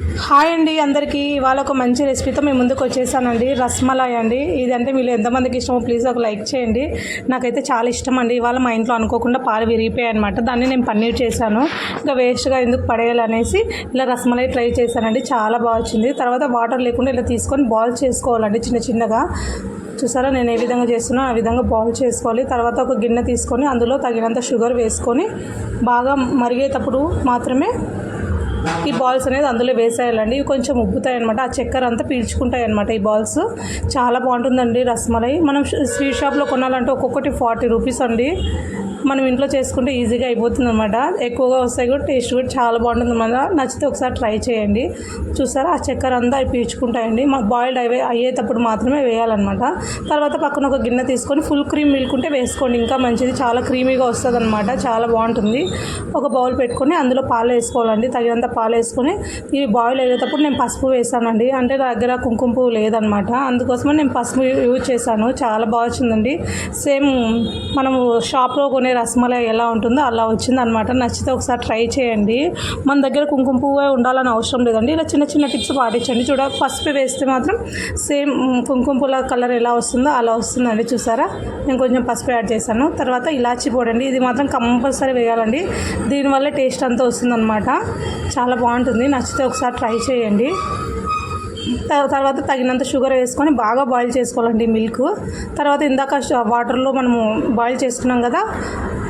Hi అండి అందరికీ. ఇవాళ ఒక మంచి రెసిపీతో మేము ముందుకు వచ్చేసానండి. రస్మలాయ్ అండి. ఇదంటే మీరు ఎంతమందికి ఇష్టమో ప్లీజ్ ఒక లైక్ చేయండి. నాకైతే చాలా ఇష్టం అండి. ఇవాళ మా ఇంట్లో అనుకోకుండా పాలు విరిగిపోయాయి అనమాట దాన్ని నేను పన్నీర్ చేశాను. ఇంకా వేస్ట్గా ఎందుకు పడేయాలనేసి ఇలా రస్మలై ట్రై చేశానండి. చాలా బాగా వచ్చింది. తర్వాత వాటర్ లేకుండా ఇలా తీసుకొని బాల్ చేసుకోవాలండి చిన్న చిన్నగా. చూసారా? నేను ఏ విధంగా చేస్తున్నా ఆ విధంగా బాయిల్ చేసుకోవాలి. తర్వాత ఒక గిన్నె తీసుకొని అందులో తగినంత షుగర్ వేసుకొని బాగా మరిగేటప్పుడు మాత్రమే ఈ బాల్స్ అనేది అందులో వేసేయాలండి. ఇవి కొంచెం ఉబ్బుతాయి అనమాట ఆ చక్కెర అంతా పీల్చుకుంటాయి అనమాట ఈ బాల్స్. చాలా బాగుంటుందండి రసమలై. మనం స్వీట్ షాప్లో కొనాలంటే ఒక్కొక్కటి ఫార్టీ రూపీస్ అండి. మనం ఇంట్లో చేసుకుంటే ఈజీగా అయిపోతుంది అనమాట ఎక్కువగా వస్తాయి కూడా టేస్ట్ కూడా చాలా బాగుంటుంది అనమాట నచ్చితే ఒకసారి ట్రై చేయండి. చూసారా? ఆ చక్కెర అంతా అవి పీల్చుకుంటాయండి. మాకు బాయిల్డ్ అయ్యే అయ్యేటప్పుడు మాత్రమే వేయాలన్నమాట. తర్వాత పక్కన ఒక గిన్నె తీసుకొని ఫుల్ క్రీమ్ మిల్కుంటే వేసుకోండి. ఇంకా మంచిది. చాలా క్రీమీగా వస్తుంది అనమాట చాలా బాగుంటుంది. ఒక బౌల్ పెట్టుకొని అందులో పాలు వేసుకోవాలండి. తగినంత పాలు వేసుకొని ఇవి బాయిల్ అయ్యేటప్పుడు నేను పసుపు వేసానండి. అంటే నా దగ్గర కుంకుమ పువ్వు లేదనమాట. అందుకోసమే నేను పసుపు యూజ్ చేశాను. చాలా బాగా వచ్చిందండి. సేమ్ మనము షాప్లో కొనే రసమలై ఎలా ఉంటుందో అలా వచ్చిందనమాట. నచ్చితే ఒకసారి ట్రై చేయండి. మన దగ్గర కుంకుమ పువ్వే ఉండాలని అవసరం లేదండి. ఇలా చిన్న చిన్న టిప్స్ పాటించండి. చూడ పసుపు వేస్తే మాత్రం సేమ్ కుంకుమ పువ్వుల కలర్ ఎలా వస్తుందో అలా వస్తుందండి. చూసారా? నేను కొంచెం పసుపు యాడ్ చేశాను. తర్వాత ఇలాచి పొడండి ఇది మాత్రం కంపల్సరీ వేయాలండి. దీనివల్ల టేస్ట్ అంతా వస్తుందన్నమాట చాలా బాగుంటుంది. నచ్చితే ఒకసారి ట్రై చేయండి. త- తర్వాత తగినంత షుగర్ వేసుకొని బాగా బాయిల్ చేసుకోవాలండి మిల్క్. తర్వాత ఇందాక వాటర్లో మనము బాయిల్ చేసుకున్నాం కదా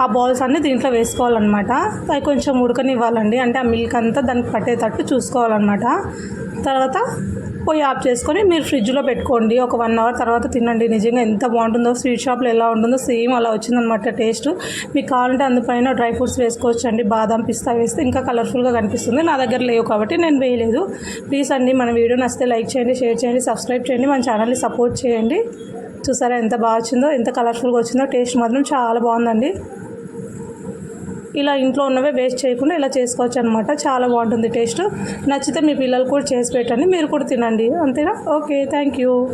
ఆ బాల్స్ అన్నీ దీంట్లో వేసుకోవాలన్నమాట. అవి కొంచెం ఉడకనివ్వాలండి. అంటే ఆ మిల్క్ అంతా దానికి పట్టేటట్టు చూసుకోవాలన్నమాట. తర్వాత పొయ్యి ఆఫ్ చేసుకొని మీరు ఫ్రిడ్జ్లో పెట్టుకోండి. ఒక వన్ అవర్ తర్వాత తినండి. నిజంగా ఎంత బాగుంటుందో స్వీట్ షాప్లో ఎలా ఉంటుందో సేమ్ అలా వచ్చిందనమాట టేస్ట్. మీకు కావాలంటే అందుపైన డ్రై ఫ్రూట్స్ వేసుకోవచ్చు అండి బాదం పిస్తా వేస్తే ఇంకా కలర్ఫుల్గా కనిపిస్తుంది. నా దగ్గర లేవు కాబట్టి నేను వేయలేదు. ప్లీజ్ అండి మన వీడియో నచ్చితే లైక్ చేయండి షేర్ చేయండి సబ్స్క్రైబ్ చేయండి మన ఛానల్ని సపోర్ట్ చేయండి. చూసారా ఎంత బాగా వచ్చిందో ఎంత కలర్ఫుల్గా వచ్చిందో టేస్ట్ మాత్రం చాలా బాగుందండి. ఇలా ఇంట్లో ఉన్నవే వేస్ట్ చేయకుండా ఇలా చేసుకోవచ్చు అనమాట చాలా బాగుంటుంది టేస్ట్. నచ్చితే మీ పిల్లలు కూడా చేసి పెట్టండి. మీరు కూడా తినండి. అంతేనా? ఓకే. Thank you.